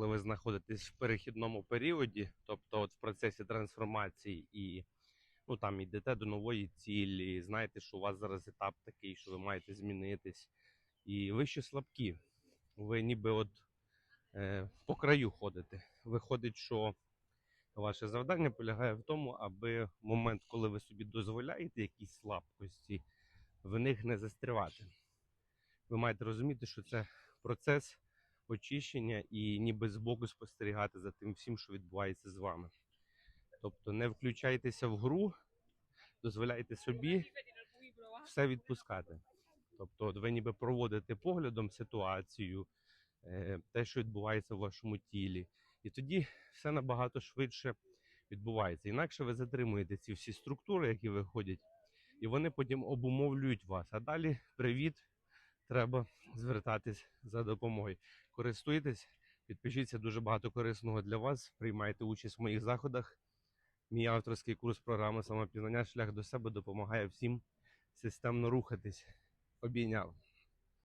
коли ви знаходитесь в перехідному періоді, тобто от в процесі трансформації і ну там йдете до нової цілі, знаєте, що у вас зараз етап такий, що ви маєте змінитись, і ви ще слабкі. Ви ніби от е, по краю ходите. Виходить, що ваше завдання полягає в тому, аби в момент, коли ви собі дозволяєте якісь слабкості, в них не застрявати. Ви маєте розуміти, що це процес очищення і ніби збоку спостерігати за тим всім, що відбувається з вами. Тобто не включайтеся в гру, дозволяйте собі все відпускати. Тобто, ви ніби проводите поглядом ситуацію, е, те, що відбувається в вашому тілі, і тоді все набагато швидше відбувається. Інакше ви затримуєте ці всі структури, які виходять, і вони потім обумовлюють вас. А далі привіт, треба звертатись за допомогою. Користуйтесь, підпишіться дуже багато корисного для вас. Приймайте участь в моїх заходах. Мій авторський курс програми самопізнання шлях до себе допомагає всім системно рухатись. Обійняв.